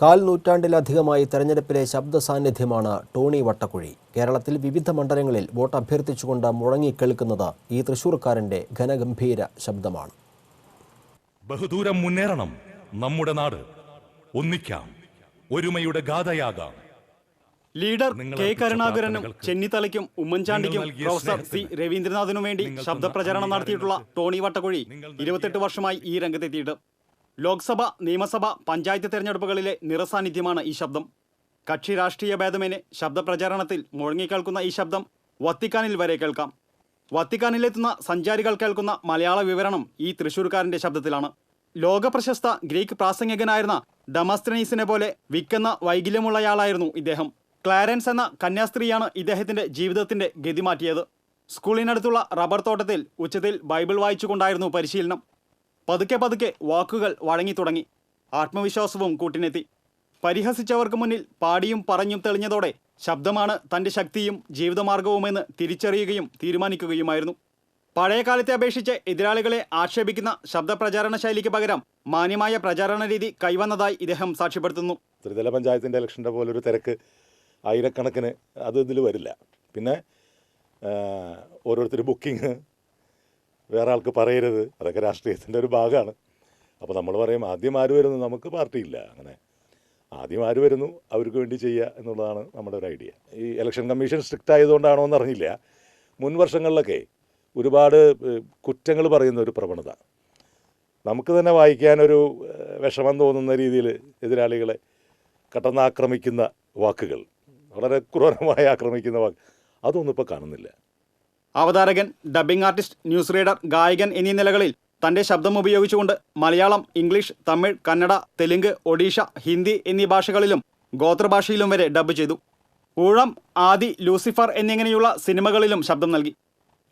കാൽ നൂറ്റാണ്ടിലധികമായി തെരഞ്ഞെടുപ്പിലെ ശബ്ദ സാന്നിധ്യമാണ് ടോണി വട്ടക്കുഴി. കേരളത്തിൽ വിവിധ മണ്ഡലങ്ങളിൽ വോട്ട് അഭ്യർത്ഥിച്ചുകൊണ്ട് മുഴങ്ങിക്കേൾക്കുന്നത് ഈ തൃശൂർക്കാരന്റെ ഘനഗംഭീര ശബ്ദമാണ്. ബഹുദൂരം മുന്നേറണം. നമ്മുടെ നാട് ഒന്നിക്കാം. ഒരുമയുടെ ഗാഥയാകാം. ലീഡർ കെ കരുണാകരനും ചെന്നിത്തലയ്ക്കും ഉമ്മൻചാണ്ടിക്കും പ്രൊഫസർ സി രവീന്ദ്രനാഥിനും വേണ്ടി ശബ്ദപ്രചരണം നടത്തിയിട്ടുള്ള ടോണി വട്ടക്കുഴി ഇരുപത്തെട്ട് വർഷമായി ഈ രംഗത്തെത്തിയിട്ട് ലോക്സഭ നിയമസഭ പഞ്ചായത്ത് തെരഞ്ഞെടുപ്പുകളിലെ നിറസാന്നിധ്യമാണ് ഈ ശബ്ദം. കക്ഷി രാഷ്ട്രീയ ഭേദമേനെ ശബ്ദപ്രചാരണത്തിൽ മുഴങ്ങിക്കേൾക്കുന്ന ഈ ശബ്ദം വത്തിക്കാനിൽ വരെ കേൾക്കാം. വത്തിക്കാനിലെത്തുന്ന സഞ്ചാരികൾ കേൾക്കുന്ന മലയാള വിവരണം ഈ തൃശൂർക്കാരന്റെ ശബ്ദത്തിലാണ്. ലോകപ്രശസ്ത ഗ്രീക്ക് പ്രാസംഗികനായിരുന്ന ഡമസ്ത്രനീസിനെ പോലെ വിക്കുന്ന വൈകല്യമുള്ളയാളായിരുന്നു ഇദ്ദേഹം. ക്ലാരൻസ് എന്ന കന്യാസ്ത്രീയാണ് ഇദ്ദേഹത്തിന്റെ ജീവിതത്തിന്റെ ഗതി മാറ്റിയത് സ്കൂളിനടുത്തുള്ള റബ്ബർ തോട്ടത്തിൽ ഉച്ചത്തിൽ ബൈബിൾ വായിച്ചുകൊണ്ടായിരുന്നു പരിശീലനം. പതുക്കെ പതുക്കെ വാക്കുകൾ വഴങ്ങി തുടങ്ങി. ആത്മവിശ്വാസവും കൂട്ടിനെത്തി. പരിഹസിച്ചവർക്ക് മുന്നിൽ പാടിയും പറഞ്ഞും തെളിഞ്ഞതോടെ ശബ്ദമാണ് തന്റെ ശക്തിയും ജീവിതമാർഗവുമെന്ന് തിരിച്ചറിയുകയും തീരുമാനിക്കുകയുമായിരുന്നു. പഴയ കാലത്തെ അപേക്ഷിച്ച് എതിരാളികളെ ആക്ഷേപിക്കുന്ന ശബ്ദപ്രചാരണ ശൈലിക്ക് പകരം മാന്യമായ പ്രചാരണ രീതി കൈവന്നതായി ഇദ്ദേഹം സാക്ഷ്യപ്പെടുത്തുന്നു. ത്രിതല പഞ്ചായത്തിന്റെ ഇലക്ഷന്റെ പോലൊരു തിരക്ക് ആയിരക്കണക്കിന് അത് ഇതിൽ വരില്ല. പിന്നെ ഓരോരുത്തർ ബുക്കിംഗ് വേറെ ആൾക്ക് പറയരുത്. അതൊക്കെ രാഷ്ട്രീയത്തിന്റെ ഒരു ഭാഗമാണ്. അപ്പോൾ നമ്മൾ പറയും ആദ്യം ആര് വരുന്നു? നമുക്ക് പാർട്ടിയില്ല. അങ്ങനെ. ആദ്യം ആര് വരുന്നു? അവർക്ക് വേണ്ടി ചെയ്യുക എന്നുള്ളതാണ് നമ്മുടെ ഒരു ഐഡിയ. ഈ ഇലക്ഷൻ കമ്മീഷൻ സ്ട്രിക്റ്റ് ആയതുകൊണ്ടാണോ എന്നറിയില്ല മുൻ വർഷങ്ങളിലൊക്കെ ഒരുപാട് കുറ്റങ്ങൾ പറയുന്ന ഒരു പ്രവണത. നമുക്ക് തന്നെ വായിക്കാനൊരു വിഷമം തോന്നുന്ന രീതിയിൽ എതിരാളികളെ കടന്നാക്രമിക്കുന്ന വാക്കുകൾ. വളരെ ക്രൂരമായി ആക്രമിക്കുന്ന വാക്ക്. അതൊന്നും ഇപ്പോൾ കാണുന്നില്ല. അവതാരകൻ ഡബ്ബിംഗ് ആർട്ടിസ്റ്റ് ന്യൂസ് റീഡർ ഗായകൻ എന്നീ നിലകളിൽ തന്റെ ശബ്ദം ഉപയോഗിച്ചുകൊണ്ട് മലയാളം ഇംഗ്ലീഷ് തമിഴ് കന്നഡ തെലുങ്ക് ഒഡീഷ ഹിന്ദി എന്നീ ഭാഷകളിലും ഗോത്രഭാഷയിലും വരെ ഡബ്ബ് ചെയ്തു. ഊഴം ആദി ലൂസിഫർ എന്നിങ്ങനെയുള്ള സിനിമകളിലും ശബ്ദം നൽകി.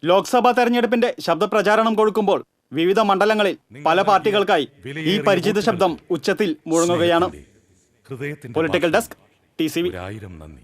ലോക്സഭാ തെരഞ്ഞെടുപ്പിന്റെ ശബ്ദപ്രചാരണം കൊടുക്കുമ്പോൾ വിവിധ മണ്ഡലങ്ങളിൽ പല പാർട്ടികൾക്കായി ഈ പരിചിത ശബ്ദം ഉച്ചത്തിൽ മുഴങ്ങുകയാണ്. Political desk T C V നന്ദി.